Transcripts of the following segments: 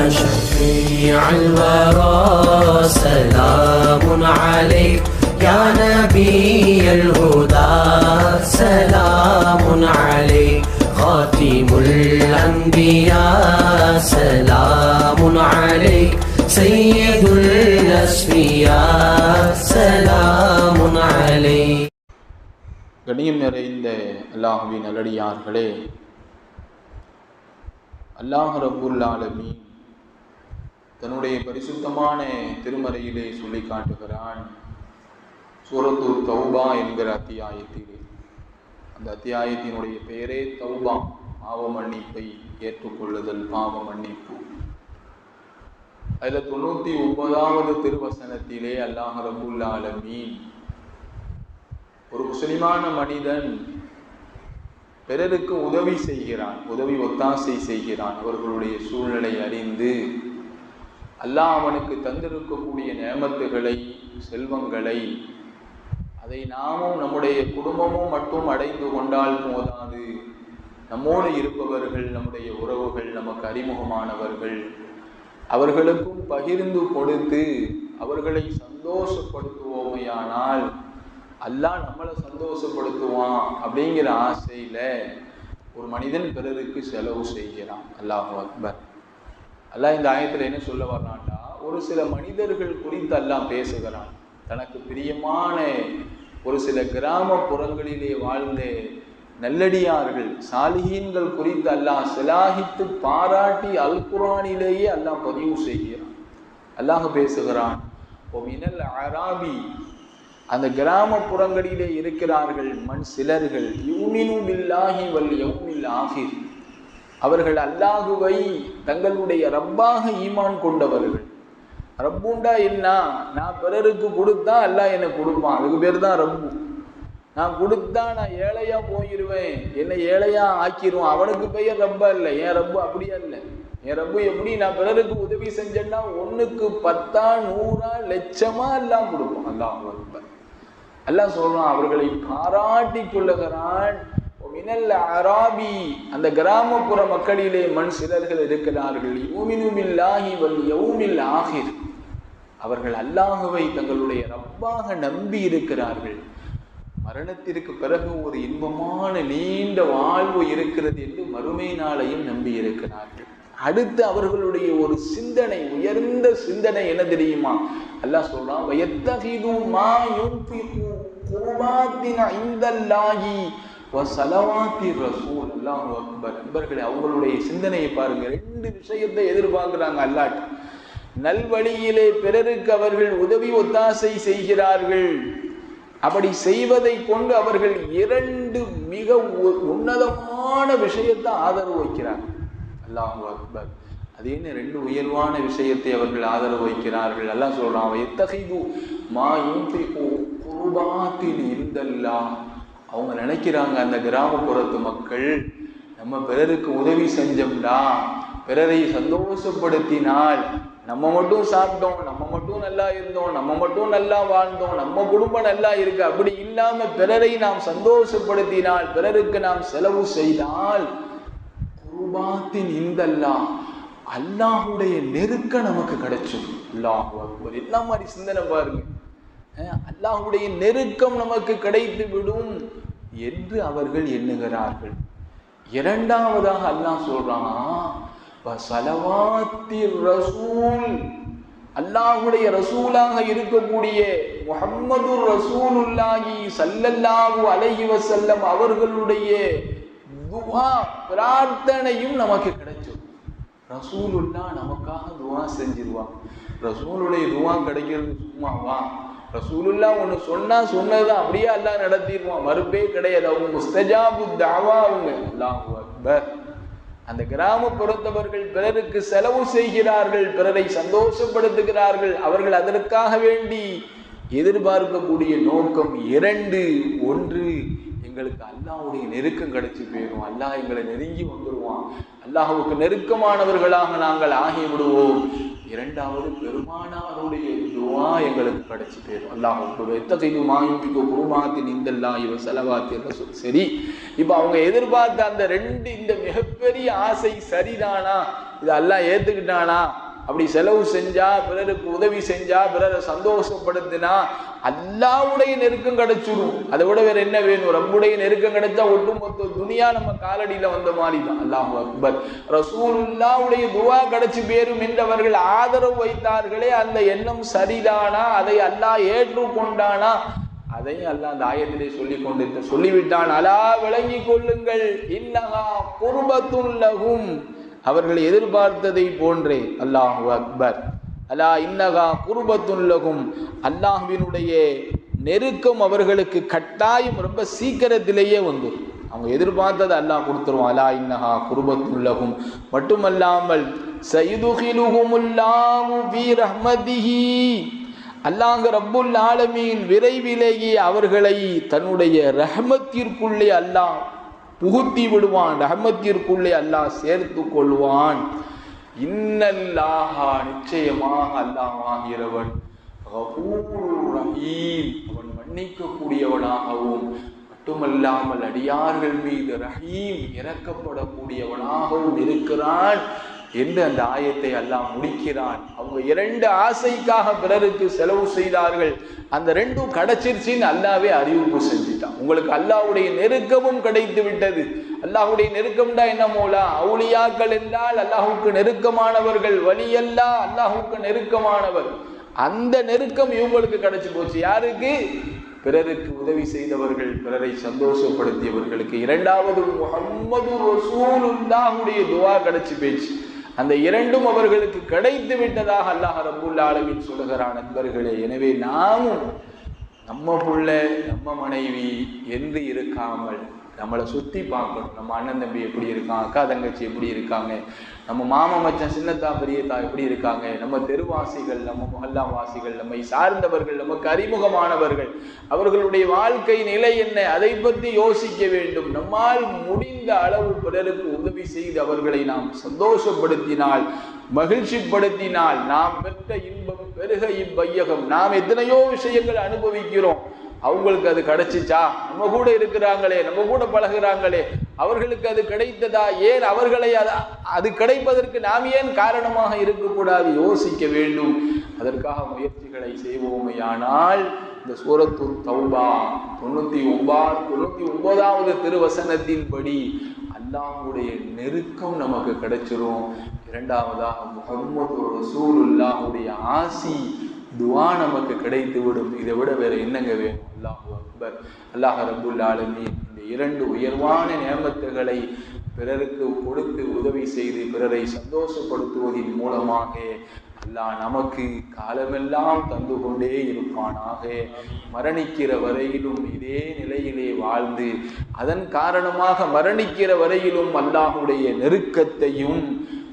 شفيع الورى سلام عليك يا نبي الهدى سلام عليك خاتم الأنبياء سلام عليك سيد الأسفياء سلام عليك கண்ணியம் நிறைந்த அல்லாஹுவின் நல்லடியார்களே அல்லாஹ் ரபுல் ஆலமீன் தன்னுடைய பரிசுத்தமான திருமறையிலே சொல்லி காட்டுகிறான். சூரத்தூர் தௌபா என்கிற அத்தியாயத்திலே. அந்த அத்தியாயத்தினுடைய பெயரே தௌபா. பாவ மன்னிப்பை ஏற்றுக்கொள்ளுதல் பாவ மன்னிப்பு. அதில் தொண்ணூற்றி ஒன்பதாவது திருவசனத்திலே அல்லாஹ் ரபுல் ஆலமீன் ஒரு முஸ்லிமான மனிதன் பிறருக்கு உதவி செய்கிறான் உதவி ஒத்தாசை செய்கிறான். அவர்களுடைய சூழ்நிலை அறிந்து அல்லாஹ் அவனுக்கு தந்திருக்கக்கூடிய நேமத்துகளை செல்வங்களை அதை நாமும் நம்முடைய குடும்பமும் மட்டும் அடைந்து கொண்டால் போதாது. நம்மோடு இருப்பவர்கள் நம்முடைய உறவுகள் நமக்கு அறிமுகமானவர்கள் அவர்களுக்கும் பகிர்ந்து கொடுத்து அவர்களை சந்தோஷப்படுத்துவோமையானால் அல்லாஹ் நம்மளை சந்தோஷப்படுத்துவான் அப்படிங்கிற ஆசையில ஒரு மனிதன் பிறருக்கு செலவு செய்கிறான். அல்லாஹ் அக்பர். அல்லாஹ் இந்த ஆயத்தில் என்ன சொல்ல வர்றான்டா ஒரு சில மனிதர்கள் குறித்து அல்லாஹ் பேசுகிறான். தனக்கு பிரியமான ஒரு சில கிராமப்புறங்களிலே வாழ்ந்த நல்லடியார்கள் சாலிகீன்கள் குறித்து அல்லாஹ் சிலாகித்து பாராட்டி அல் குரானிலேயே அல்லாஹ் பதிவு செய்கிறான். அல்லாஹ் பேசுகிறான் மினல் அராபி. அந்த கிராமப்புறங்களிலே இருக்கிறார்கள் மண் சிலர்கள் யூமினு பில்லாஹி வல் யௌமில் ஆகிர். அவர்கள் அல்லாஹுவை தங்களுடைய ரப்பாக ஈமான் கொண்டவர்கள். ரப்புண்டா என்ன? நான் பிறருக்கு கொடுத்தா அல்லாஹ் என்னை கொடுப்பான். அதுக்கு பேர் தான் ரப்பு. நான் கொடுத்தா நான் ஏழையா போயிடுவேன் என்னை ஏழையா ஆக்கிடுவான் அவனுக்கு பெயர் ரப்பா இல்லை. என் ரப்பு அப்படியா இல்லை. என் ரப்பு எப்படி நான் பிறருக்கு உதவி செஞ்சேன்னா ஒன்றுக்கு பத்தா நூறா லட்சமா எல்லாம் கொடுப்போம் அல்லாஹ் அக்பர். அல்லாஹ் சொல்றான் அவர்களை பாராட்டி கொள்ளுகிறான். மினல் அராபி அந்த கிராமப்புற மக்களிலே மண் சிலர்கள் இருக்கிறார்கள். யூமினுமில்லாஹி வல் யௌமில் ஆஹிர் அவர்கள் அல்லாஹுவை தங்களுடைய ரப்பாக நம்பி இருக்கிறார்கள். மரணத்திற்கு பிறகு ஒரு இன்பமான நீண்ட வாழ்வு இருக்கிறது என்று மறுமை நாளையும் நம்பி இருக்கிறார்கள். அடுத்து அவர்களுடைய ஒரு சிந்தனை உயர்ந்த சிந்தனை என்ன தெரியுமா? அல்லாஹ் சொல்றான் வயத்தகிது ரசூல் அக்பர் நண்பர்களே அவங்களுடைய சிந்தனையை பாருங்க. ரெண்டு விஷயத்தை எதிர்பார்க்கிறாங்க அல்லாட் நல்வழியிலே பிறருக்கு அவர்கள் உதவி ஒத்தாசை செய்கிறார்கள். அப்படி செய்வதை கொண்டு அவர்கள் இரண்டு மிக உன்னதமான விஷயத்தை ஆதரவு வைக்கிறாங்க. அல்லாஹு அக்பர். அது என்ன? ரெண்டு உயர்வான விஷயத்தை அவர்கள் ஆதரவு வைக்கிறார்கள். எல்லாம் சொல்றான் எத்தகைது மா யூன்பிகு குருபாத்தில் இருந்தல்லாம் அவங்க நினைக்கிறாங்க அந்த கிராமப்புறத்து மக்கள் நம்ம பிறருக்கு உதவி செஞ்சோம்டா பிறரை சந்தோஷப்படுத்தினால் நம்ம மட்டும் சாப்பிட்டோம் நம்ம மட்டும் நல்லா இருந்தோம் நம்ம மட்டும் நல்லா வாழ்ந்தோம் நம்ம குடும்பம் நல்லா இருக்கு அப்படி இல்லாம பிறரை நாம் சந்தோஷப்படுத்தினால் பிறருக்கு நாம் செலவு செய்தால் குருபாத்தின் இந்தல்லா அல்லாஹுடைய நெருக்க நமக்கு கிடைச்சது அல்லாஹ் அக்பர். என்ன மாதிரி சிந்தனை பாருங்க. அல்லாஹுடைய நெருக்கம் நமக்கு கிடைத்து விடும் என்று அவர்கள் எண்ணுகிறார்கள். இரண்டாவதாக அல்லாஹ் சொல்றான் ரசூல். அல்லாஹுடைய ரசூலாக இருக்கக்கூடிய முகம்மது ரசூலுல்லாஹி சல்லல்லாஹு அலைஹி வசல்லம் அவர்களுடைய துவா பிரார்த்தனையும் நமக்கு கிடைச்சது. ரசூலுல்லா நமக்காக துவா செஞ்சிருவான். ரசூலுடைய துவா கிடைக்கிறது சும்மாவா? ரசூலுல்லா ஒன்று சொன்னால் சொன்னதை அப்படியே எல்லாம் நடத்திடுவான். மறுப்பே கிடையாது. அவங்க முஸ்தஜாபு தாவா அவங்க அல்லாஹு அக்பர். அந்த கிராமப்புறத்தவர்கள் பிறருக்கு செலவு செய்கிறார்கள் பிறரை சந்தோஷப்படுத்துகிறார்கள். அவர்கள் அதற்காக வேண்டி எதிர்பார்க்கக்கூடிய நோக்கம் இரண்டு. ஒன்று எங்களுக்கு அல்லாஹுடைய நெருக்கம் கிடைச்சி போயிடும் அல்லாஹ் எங்களை நெருங்கி வந்துடுவான் அல்லாஹுக்கு நெருக்கமானவர்களாக நாங்கள் ஆகி விடுவோம் இரண்டாவது பெருமானாருடைய துவா எங்களுக்கு கிடைச்சி போயிடும் அல்லாஹ் எத்தகைய மாயும்பிக்கோ குருமாத்தின் இந்தல்லா இவ செலவாத்தின்னு சொல்லி சரி இப்போ அவங்க எதிர்பார்த்த அந்த ரெண்டு இந்த மிகப்பெரிய ஆசை சரிதானா? இது எல்லாம் ஏத்துக்கிட்டானா? அப்படி செலவு செஞ்சா பிறருக்கு உதவி செஞ்சா பிறரை சந்தோஷப்படுத்தினா அல்லாவுடைய நெருக்கம் கிடைச்சிடும். அதை விட வேற என்ன வேணும்? ரப்புடைய நெருக்கம் கிடைச்சா ஒட்டுமொத்த துணியா நம்ம காலடியில வந்த மாதிரி தான் அல்லாஹ் அக்பர். ரசூலுல்லாவுடைய துவா கிடைச்சி பேரும் என்றவர்கள் ஆதரவு வைத்தார்களே அந்த எண்ணம் சரிதானா? அதை அல்லாஹ் ஏற்றுக்கொண்டானா? அதையும் அல்லாஹ் அந்த ஆயத்திலே சொல்லி கொண்டு சொல்லிவிட்டான். அலா விளங்கி கொள்ளுங்கள். இன்னகா குருபத்துள்ளகும் அவர்கள் எதிர்பார்த்ததை போன்றே. அல்லாஹு அக்பர். அலா இன்னகா குருபத்துள்ளகும் அல்லாஹ்வினுடைய நெருக்கம் அவர்களுக்கு கட்டாயம் ரொம்ப சீக்கிரத்திலேயே வந்துடும் அவங்க எதிர்பார்த்ததை அல்லாஹ் கொடுத்துருவான். அலா இன்னகா குருபத்துள்ளகும் மட்டுமல்லாமல் சைதுகிலுகுமுல்லாஹு ஃபீ ரஹ்மதிஹி. அல்லாஹ் ரப்புல் ஆலமீன் விரைவிலேயே அவர்களை தன்னுடைய ரஹமத்திற்குள்ளே அல்லாஹ் புகுத்தி விடுவான். ரஹமத்திற்குள்ளே அல்லாஹ் சேர்த்து கொள்வான். இன்னல்லாஹா நிச்சயமாக அல்லாஹ் ஆகிறவன் ரஹீம். அவன் மன்னிக்கக்கூடியவனாகவும் மட்டுமல்லாமல் அடியார்கள் மீது ரஹீம் இறக்கப்படக்கூடியவனாகவும் இருக்கிறான் என்று அந்த ஆயத்தை அல்லாஹ் முடிக்கிறான். அவங்க இரண்டு ஆசைக்காக பிறருக்கு செலவு செய்தார்கள். அந்த ரெண்டும் கிடைச்சிருச்சின்னு அல்லாவே அறிவிப்பு செஞ்சிட்டான். உங்களுக்கு அல்லாஹ்வுடைய நெருக்கமும் கிடைத்து விட்டது. அல்லாஹுடைய நெருக்கம்டா என்ன மூலா? அவுளியாக்கள் என்றால் அல்லாஹுக்கு நெருக்கமானவர்கள். வழியல்லா அல்லாஹுக்கு நெருக்கமானவர். அந்த நெருக்கம் இவங்களுக்கு கிடைச்சி போச்சு. யாருக்கு? பிறருக்கு உதவி செய்தவர்கள் பிறரை சந்தோஷப்படுத்தியவர்களுக்கு. இரண்டாவது முகம்மது ரசூலுல்லாஹுடைய துவா கிடைச்சி போச்சு. அந்த இரண்டும் அவர்களுக்கு கிடைத்து விட்டதாக அல்லாஹ் ரபுல் அளவில் சொல்லுகிறான் நண்பர்களே. எனவே நாமும் நம்ம புள்ள நம்ம மனைவி என்று இருக்காமல் நம்மளை சுற்றி பார்க்கணும். நம்ம அண்ணன் தம்பி எப்படி இருக்கான்? அக்கா தங்கச்சி எப்படி இருக்காங்க? நம்ம மாமா மச்சான் சின்னத்தா பெரியத்தா எப்படி இருக்காங்க? நம்ம தெருவாசிகள் நம்ம மொஹல்லா வாசிகள் நம்மை சார்ந்தவர்கள் நமக்கு அறிமுகமானவர்கள் அவர்களுடைய வாழ்க்கை நிலை என்ன? அதை பற்றி யோசிக்க வேண்டும். நம்மால் முடிந்த அளவு பிறருக்கு உதவி செய்து அவர்களை நாம் சந்தோஷப்படுத்தினால் மகிழ்ச்சிப்படுத்தினால் நாம் பெற்ற இன்பம் பெருக இவ்வையகம். நாம் எத்தனையோ விஷயங்கள் அனுபவிக்கிறோம். அவங்களுக்கு அது கிடைச்சிச்சா? நம்ம கூட இருக்கிறாங்களே நம்ம கூட பழகுறாங்களே. அவர்களுக்கு அது கிடைத்ததா? ஏன் அவர்களை அது அது கிடைப்பதற்கு நாம் ஏன் காரணமாக இருக்கக்கூடாது? யோசிக்க வேண்டும். அதற்காக முயற்சிகளை செய்வோமையானால் இந்த சூரத்து தௌபா தொண்ணூத்தி ஒன்பா தொண்ணூத்தி ஒன்பதாவது திருவசனத்தின்படி அல்லாவுடைய நெருக்கம் நமக்கு கிடைச்சிரும். இரண்டாவதாக முகம்மது ரசூலுல்லாஹுடைய ஆசி துவா நமக்கு கிடைத்து விடும் இதை விட வேற என்னங்க வேணும்? அல்லாஹு அக்பர். அல்லாஹ் ரபுல் ஆலமி இந்த இரண்டு உயர்வான நேமத்துகளை பிறருக்கு கொடுத்து உதவி செய்து பிறரை சந்தோஷப்படுத்துவதன் மூலமாக அல்லாஹ் நமக்கு காலமெல்லாம் தந்து கொண்டே இருப்பானாக. மரணிக்கிற வரையிலும் இதே நிலையிலே வாழ்ந்து அதன் காரணமாக மரணிக்கிற வரையிலும் அல்லாஹுடைய நெருக்கத்தையும்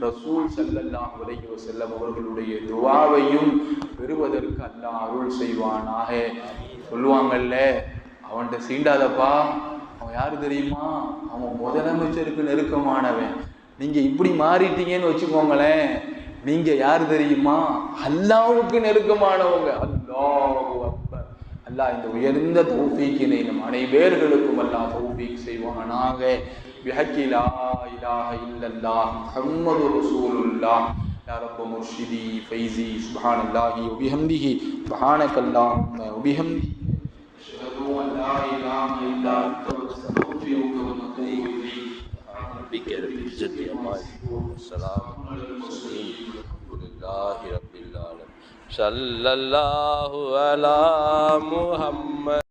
ரசூல் ஸல்லல்லாஹு அலைஹி செல்லம் அவர்களுடைய துவாவையும் பெறுவதற்கு அல்லாஹ் அருள் செய்வானாக. சொல்லுவாங்கல்ல அவன்கிட்ட சீண்டாதப்பா. அவன் யாரு தெரியுமா? அவன் முதலமைச்சருக்கு நெருக்கமானவன். நீங்க இப்படி மாறிட்டீங்கன்னு வச்சுக்கோங்களேன். நீங்க யார் தெரியுமா? அல்லாவுக்கு நெருக்கமானவங்க. அல்லாஹ் அக்பர். அல்லாஹ் இந்த உயர்ந்த தௌஃபீக்கினை நம் அனைவர்களுக்கும் அல்லாஹ் தௌஃபீக் செய்வானாக. بحق لا الہ الا اللہ محمد رسول اللہ یا رب مرشدی فیضی سبحان اللہ و بحمدہ سبحانک اللہ و بحمدی شہدو ان لا الہ الا انت صلی اللہ نتوب ربك محمد.